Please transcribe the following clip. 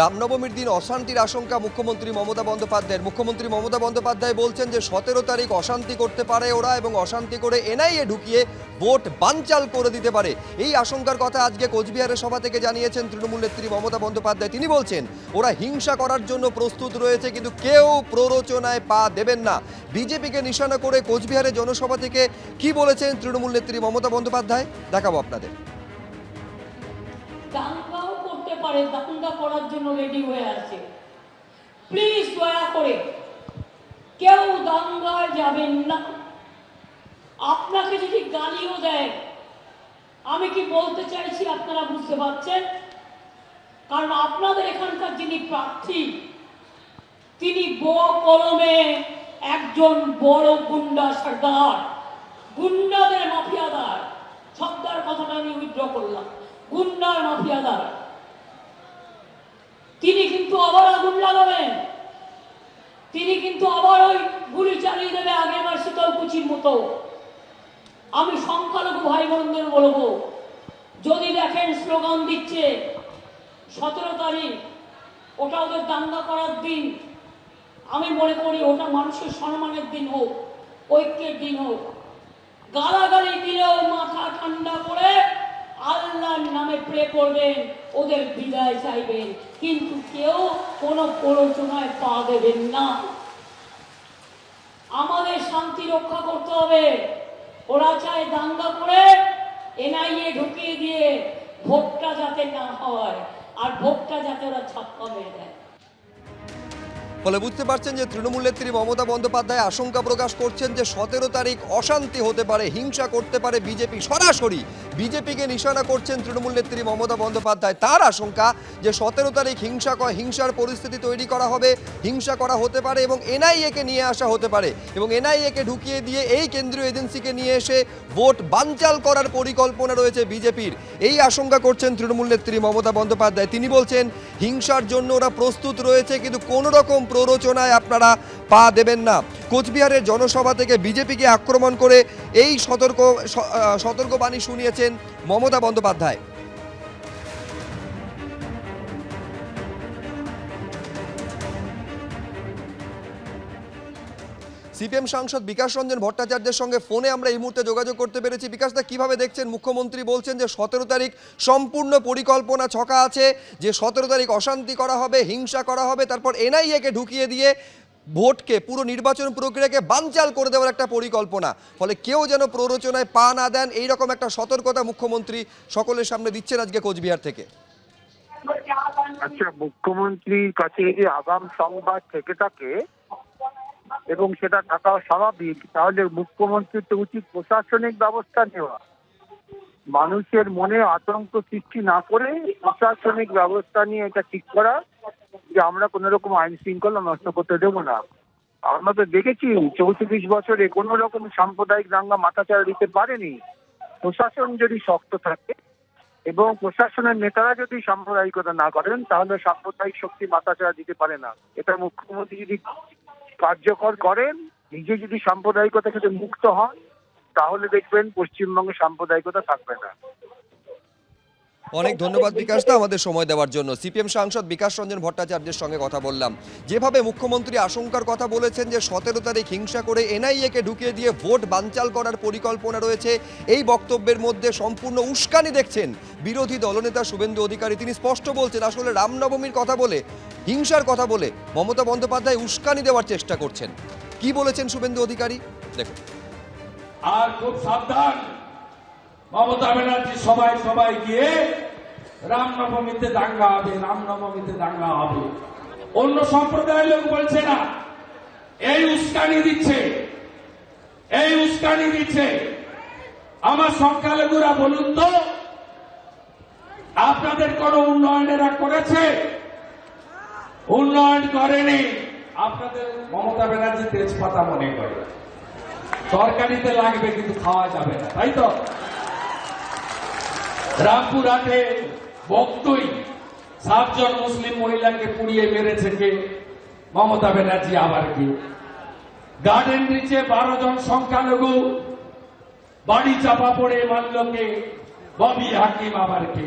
রামনবমীর দিন অশান্তির আশঙ্কা মুখ্যমন্ত্রী মমতা বন্দ্যোপাধ্যায়ের। মুখ্যমন্ত্রী মমতা বন্দ্যোপাধ্যায় বলছেন যে, সতেরো তারিখ অশান্তি করতে পারে ওরা এবং অশান্তি করে এনআইএ ঢুকিয়ে ভোট বানচাল করে দিতে পারে। এই আশঙ্কার কথা আজকে কোচবিহারের সভা থেকে জানিয়েছেন তৃণমূল নেত্রী মমতা বন্দ্যোপাধ্যায়। তিনি বলছেন, ওরা হিংসা করার জন্য প্রস্তুত রয়েছে কিন্তু কেউ প্ররোচনায় পা দেবেন না। বিজেপিকে নিশানা করে কোচবিহারের জনসভা থেকে কি বলেছেন তৃণমূল নেত্রী মমতা বন্দ্যোপাধ্যায়? দেখাবো আপনাদের। করতে পারে দাঙ্গা করার জন্য রেডি হয়ে আছে। প্লিজ দয়া করে, কেউ দাঙ্গায় যাবেন না। আপনাকে যদি গালিও দেয়, আমি কি বলতে চাইছি আপনারা বুঝতে পারছেন? কারণ আপনাদের এখানকার যিনি প্রার্থী, তিনি বো কলমে একজন বড় গুন্ডা সর্দার। গুন্ডাদের মাফিয়াদার সর্দার কথাটা আমি উইথড্র করলাম। গুন্ডার মাফিয়াদার কিন্তু আবার আগুন লাগাবেন। তিনি কিন্তু আবার ওই গুলি চালিয়ে দেবে আগেরবার শীতলকুচির মতো। আমি সংখ্যালঘু ভাই বোনদের বলব, যদি দেখেন স্লোগান দিচ্ছে, সতেরো তারিখ, ওটা ওদের দাঙ্গা করার দিন। আমি মনে করি ওটা মানুষের সম্মানের দিন হোক, ঐক্যের দিন হোক। গালাগালি দিলেও মাথা প্রে করবেন, ওদের বিদায় চাইবেন। কিন্তু কেউ কোনো প্ররোচনায় পা দেবেন না। আমাদের শান্তি রক্ষা করতে হবে। ওরা চায় দাঙ্গা করে এনআইএ ঢুকিয়ে দিয়ে ভোটটা যাতে না হয়, আর ভোটটা যাতে ওরা ছাপ্পা মেরে দেয়। ফলে বুঝতে পারছেন যে তৃণমূল নেত্রী মমতা বন্দ্যোপাধ্যায় আশঙ্কা প্রকাশ করছেন যে সতেরো তারিখ অশান্তি হতে পারে, হিংসা করতে পারে বিজেপি সরাসরি। বিজেপিকে নিশানা করছেন তৃণমূল নেত্রী মমতা বন্দ্যোপাধ্যায়। তার আশঙ্কা যে সতেরো তারিখ হিংসা হিংসার পরিস্থিতি তৈরি করা হবে, হিংসা করা হতে পারে এবং এনআইএকে নিয়ে আসা হতে পারে এবং এনআইএকে ঢুকিয়ে দিয়ে এই কেন্দ্রীয় এজেন্সিকে নিয়ে এসে ভোট বানচাল করার পরিকল্পনা রয়েছে বিজেপির। এই আশঙ্কা করছেন তৃণমূল নেত্রী মমতা বন্দ্যোপাধ্যায়। তিনি বলছেন, হিংসার জন্য ওরা প্রস্তুত রয়েছে, কিন্তু কোনো রকম প্ররোচনায় আপনারা পা দেবেন না। কোচবিহারের জনসভা থেকে বিজেপিকে আক্রমণ করে এই সতর্ক সতর্কবাণী শুনিয়েছেন মমতা বন্দ্যোপাধ্যায়। সিপিএম সাংসদ বিকাশ রঞ্জন ভট্টাচার্যের সঙ্গে ফোনে আমরা এই মুহূর্তে যোগাযোগ করতে পেরেছি। বিকাশদা কীভাবে দেখছেন? মুখ্যমন্ত্রী বলছেন যে, সতেরো তারিখ সম্পূর্ণ পরিকল্পনা ছকা আছে, যে সতেরো তারিখ অশান্তি করা হবে, হিংসা করা হবে, তারপর এনআইএকে ঢুকিয়ে দিয়ে ভোটকে, পুরো নির্বাচন প্রক্রিয়াকে বানচাল করে দেওয়ার একটা পরিকল্পনা। ফলে কেউ যেন প্ররোচনায় পা না দেন, এইরকম একটা সতর্কতা মুখ্যমন্ত্রী সকলের সামনে দিচ্ছেন আজকে কোচবিহার থেকে। আচ্ছা মুখ্যমন্ত্রীর কাছে যদি আগাম সংবাদ থেকে থাকে, এবং সেটা থাকা স্বাভাবিক, তাহলে মুখ্যমন্ত্রীর তো উচিত প্রশাসনিক ব্যবস্থা নেওয়া। মানুষের মনে আতঙ্ক সৃষ্টি না করে প্রশাসনিক ব্যবস্থা নিয়ে এটা ঠিক করা। যে আমরা কোনো রকম আইন শৃঙ্খলা নষ্ট করতে দেবো না। আমরা তো দেখেছি চৌত্রিশ বছরে কোনো রকম সাম্প্রদায়িক দাঙ্গা মাথাচাড়া দিতে পারেনি। প্রশাসন যদি শক্ত থাকে এবং প্রশাসনের নেতারা যদি সাম্প্রদায়িকতা না করেন, তাহলে সাম্প্রদায়িক শক্তি মাথাচাড়া দিতে পারে না। এটা মুখ্যমন্ত্রী যদি কার্যকর করেন, নিজে যদি সাম্প্রদায়িকতা থেকে মুক্ত হন, তাহলে দেখবেন পশ্চিমবঙ্গে সাম্প্রদায়িকতা থাকবে না। অনেক ধন্যবাদ বিকাশদা আমাদের সময় দেওয়ার জন্য। সিপিএম সাংসদ বিকাশ রঞ্জন ভট্টাচার্যের সঙ্গে কথা বললাম। যেভাবে মুখ্যমন্ত্রী আশঙ্কার কথা বলেছেন যে সতেরো তারিখ হিংসা করে এনআইএকে ঢুকিয়ে দিয়ে ভোট বানচাল করার পরিকল্পনা রয়েছে, এই বক্তব্যের মধ্যে সম্পূর্ণ উস্কানি দেখছেন বিরোধী দলনেতা শুভেন্দু অধিকারী। তিনি স্পষ্ট বলছেন, আসলে রামনবমীর কথা বলে, হিংসার কথা বলে মমতা বন্দ্যোপাধ্যায় উস্কানি দেওয়ার চেষ্টা করছেন। কি বলেছেন শুভেন্দু অধিকারী? দেখুন। আর খুব সাবধান, মমতা ব্যানার্জি সবাই সবাই গিয়ে রামনবমীতে দাঙ্গা হবে রামনবমীতে দাঙ্গা হবে। অন্য সম্প্রদায়ের লোক বলছে না, এই উস্কানি দিচ্ছে, এই উস্কানি দিচ্ছে। আমার সংখ্যালঘুরা বলুন তো, আপনাদের কোন উন্নয়নেরা করেছে? উন্নয়ন করেনি। আপনাদের মমতা ব্যানার্জি তেজপাতা মনে করে। তরকারিতে লাগবে কিন্তু খাওয়া যাবে না, তাই তো? রামপুরহাটে বক্তই সাতজন মুসলিম মহিলাকে পুড়িয়ে মেরেছে কে? মমতা ব্যানার্জি আবার কি? গার্ডেন নিচে বারো জন সংখ্যালঘু, বাড়ি চাপা পড়ে মারল কে? ববি হাকিম আবার কে?